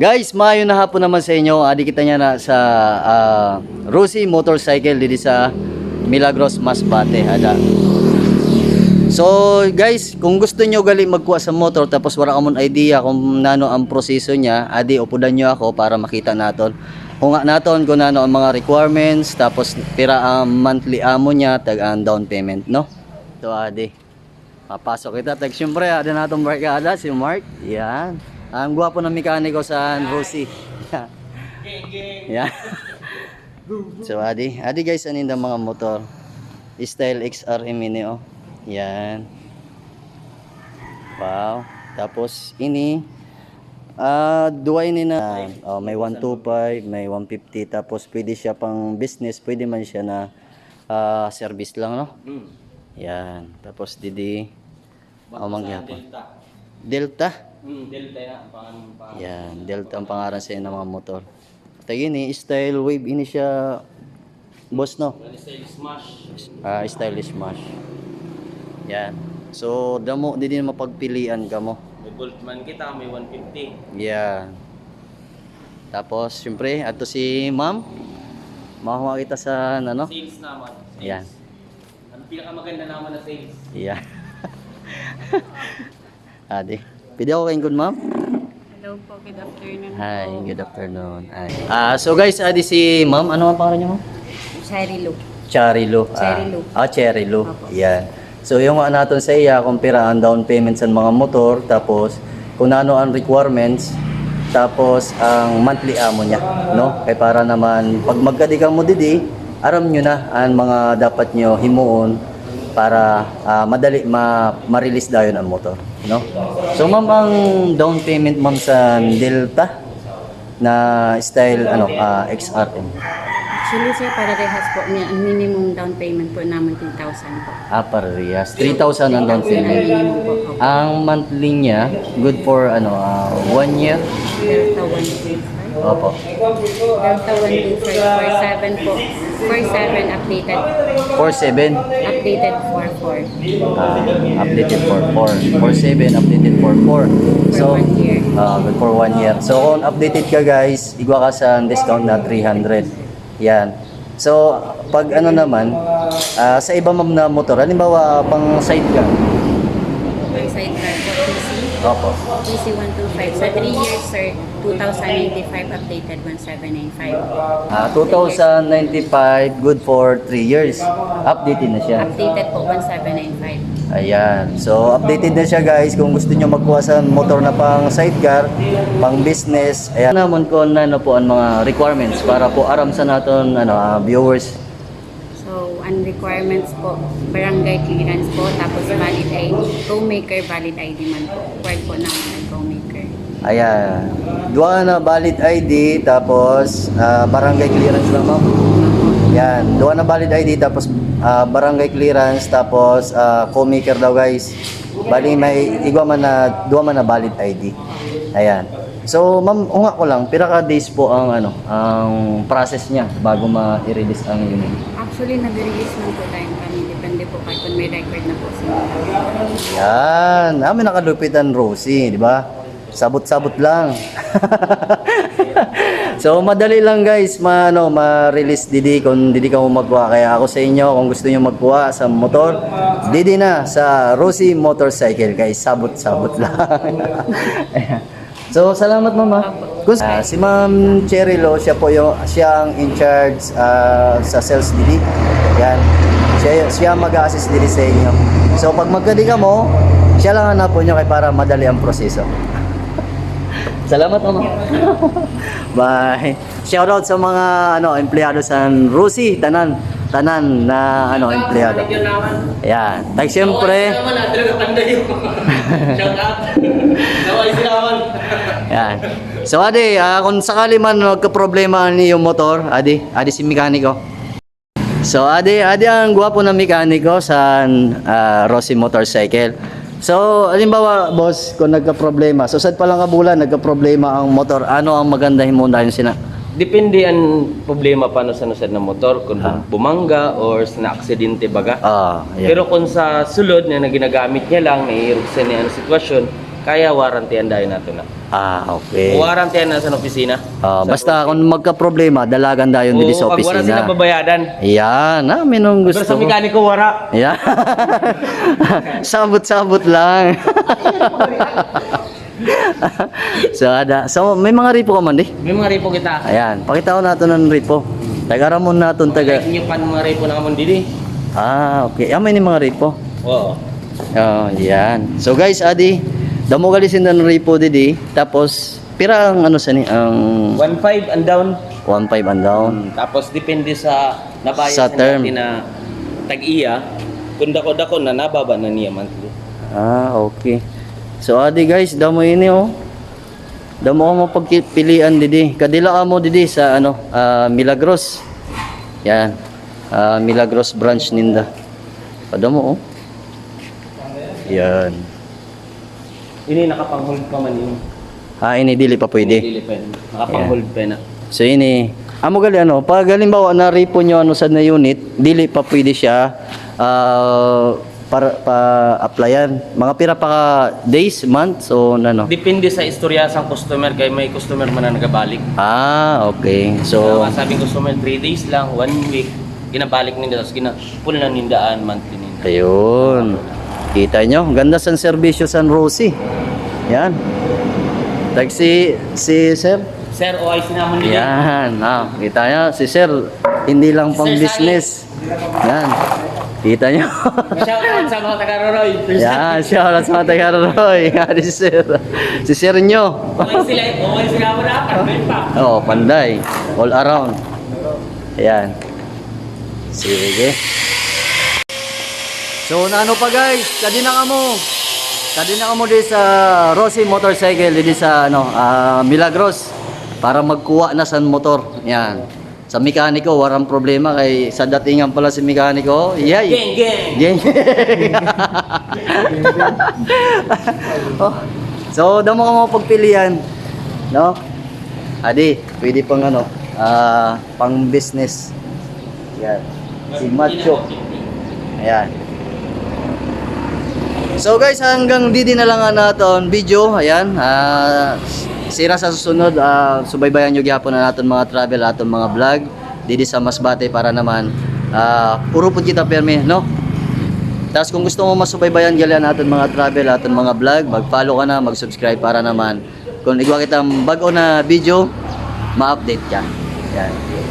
Guys, maayo na hapon naman sa inyo. Adi kita niya na sa ah, Rosie Motorcycle dito sa Milagros Masbate. Ada. So guys, kung gusto nyo gali magkuha sa motor tapos wala ka idea kung nano ang proseso niya, adi upudan nyo ako para makita naton. Kung naton kung nano ang mga requirements tapos pira ang monthly amo niya tag ang down payment, no? So adi. Papasok kita. Tag syempre, ada natong barkada si Mark. Yan. Ang gwapo ng mekaniko sa Rosie. Yan. so adi, adi guys, anin ang mga motor. Style XRM ini oh. Yan. Wow. Tapos ini ah dua ini na oh, may 125, may 150 tapos pwede siya pang business, pwede man siya na ah, service lang no. Hmm. Yan. Tapos didi oh, mangyapon. Delta. Delta. Hmm, Delta na. Pangan pa. Yan, Delta ang pangalan sa ng mga motor. Tayo ni style wave ini siya boss no. Sa smash. Ah, stylish smash. Yan. So, damo di din mapagpilian ka mo. May Boltman kita, may 150. Yan. Tapos, syempre, ato si ma'am. Makuha kita sa, ano? Sales naman. Sales. Yan. Ang pinakamaganda naman na sales. Yan. Adi. Pwede ako kayong good ma'am? Hello po, good afternoon Hi, po. good afternoon. Hi. Ah, so guys, adi si ma'am. Ano ang pangalan niyo ma'am? Cherry Loop. Cherrylo. Cherrylo. Ah, ah Cherrylo. Opo. Yan. So yung mga natin sa iya, kung pira ang down payment sa mga motor, tapos kung ano ang requirements, tapos ang monthly amo niya, no? Kay para naman pag magkadigang mo didi, aram nyo na ang mga dapat nyo himuon para ah, madali ma ma-release dayon ang motor, no? So ma'am ang down payment ma'am sa Delta na style ano ah, XRM. Actually, sir, para rehas po niya, ang minimum down payment po naman 3,000 po. Ah, parehas. 3,000 ang down 3,000 ang payment. minimum po. Ang monthly niya, good for ano, ah, one year. Delta 125. Opo. Delta 125 for 7 po. For 7 updated. 47. Updated for 4. Ah, updated for 4. 47, updated for 4. So, one year. ah, for one year. So, kung updated ka guys, igwa ka sa discount na 300. Yan. So, pag ano naman, ah, sa iba ma'am na motor, halimbawa pang sidecar. For sidecar po, PC. Opo. PC 125. Sa 3 years, sir, 2,095 updated 1,795. Ah, 2,095, good for 3 years. Updated na siya. Updated po 1,795. Ayan. So, updated na siya guys. Kung gusto nyo magkuha sa motor na pang sidecar, pang business. Ayan. Naman ko na ano po ang mga requirements para po aram sa naton ano, ah, viewers. Ang requirements po, barangay clearance po, tapos valid ID, co-maker valid ID man po. Required po ang co-maker. Ayan. Dua na valid ID, tapos ah, barangay clearance lang ma'am. Yan. Dua na valid ID, tapos ah, barangay clearance, tapos uh, co-maker daw guys. Bali may igwa man na, dua man na valid ID. Ayan. So, ma'am, unga ko lang, pira ka days po ang ano, ang process niya bago ma-release ang unit. Actually, nag-release lang po tayo kami. Depende po kahit kung may record na po sila. Yan. Amin nakalupitan Rosie, di ba? Sabot-sabot lang. so, madali lang guys, ma, ano, ma-release didi kung didi ka mo magkuha. Kaya ako sa inyo, kung gusto niyo magkuha sa motor, didi na sa Rosie Motorcycle guys. Sabot-sabot lang. So, salamat mama. Kus- Ah, si Ma'am Cherilo, siya po yung siya ang in charge ah, sa sales didi. Yan. Siya, siya mag-assist didi sa inyo. So pag magkadi ka mo, siya lang hanapon nyo kay para madali ang proseso. Salamat mama. Bye. Shoutout sa mga ano empleyado sa Rusi, tanan tanan na ano empleyado. Yun naman. Yan. Tag siyempre, naman na, talaga tanda yung shout out. Naway sila naman. Yan. So adi, ah, kung sakali man magka-problema ni yung motor, adi, adi si mekaniko. So adi, adi ang gwapo na mekaniko sa ah, Rossi Motorcycle. So, halimbawa, boss, kung nagka-problema, so sad pa lang kabulan, nagka-problema ang motor, ano ang maganda himundahin sina? Depende ang problema pa no sa nusad ng motor kung bumangga or sa na-aksidente baga. Ah, yeah. Pero kung sa sulod na, na ginagamit niya lang, naiirog sa niya ang sitwasyon, kaya warranty ang dahil nato na. Ah, okay. Warranty na sa opisina. Ah, basta kung magka-problema, dalagan dayon dito sa Pag wala sila opisina. babayadan. Yan, namin nung Pero gusto sa mo. mekaniko, wara. Yan. Sabot-sabot lang. so, ada. So, may mga ripo ka man di? May mga repo kita. Ayan, pakita ko natin ng ripo. Tagaramon natin taga. Inyo pa ng mga repo na kamon dili. Ah, okay. Ah, may ni mga ripo. Oo. Oh, yan. So guys, adi, damo galisin ng ripo didi. Tapos pira ang ano sa ni ang 1.5 and down. 1.5 and down. Tapos depende sa nabayad Sa term. na tag-iya. Kung dako-dako na nababa na niya monthly. Ah, okay. So adi guys, damo ini oh. Damo mo pagpilian didi. Kadila ka mo didi sa ano, ah, Milagros. Yan. Ah, Milagros branch ninda. Padamo oh. Yan. Ini nakapang-hold pa man yun. Ah, ini dili pa pwede. Dili pa. Nakapang-hold pa na. So ini, amo gali ano, pag halimbawa na repo nyo ano sa na unit, dili pa pwede siya ah, para pa applyan. Mga pira pa ka days, months o ano. Depende sa istorya sa customer kay may customer man na nagabalik. Ah, okay. So, So, sabi customer 3 days lang, 1 week, ginabalik ninda tapos gina full na nindaan monthly ninda. ayun. Kita nyo, ganda sa serbisyo San Rosie. Yan. Tag si, si Sir. Sir, o ayos na mo nila. Yan. Ah, kita nyo, si Sir, hindi lang pang Sir business. Yan. Kita nyo. Shout out sa mga taga-Roroy. Yan, shout out sa mga taga Roy. Yan, si Sir. Si Sir nyo. Okay sila, okay sila mo na, perfect pa. Oo, oh, panday. All around. Ayan. Sige. So, naano pa guys? Kadi na kamo. Kadi na kamo di sa Rossi Motorcycle di sa ano, ah, Milagros para magkuha na sa motor. Yan. Sa mekaniko, warang problema kay sa datingan pala si mekaniko. Yay. Gang, gang. Gang. oh. So, damo ka mo pagpilian. No? Adi, pwede pang ano, ah, pang business. Yan. Si Macho. Ayan. So guys, hanggang didi na lang na naton video. Ayan. ah, sira sa susunod, ah, subaybayan nyo gyapon na naton mga travel, aton mga vlog. Didi sa Masbate para naman ah, puro pud kita permi, no? Tapos kung gusto mo masubaybayan gali natin mga travel, aton mga vlog, mag-follow ka na, mag-subscribe para naman kung igwa kitang bago na video, ma-update ka. Yan.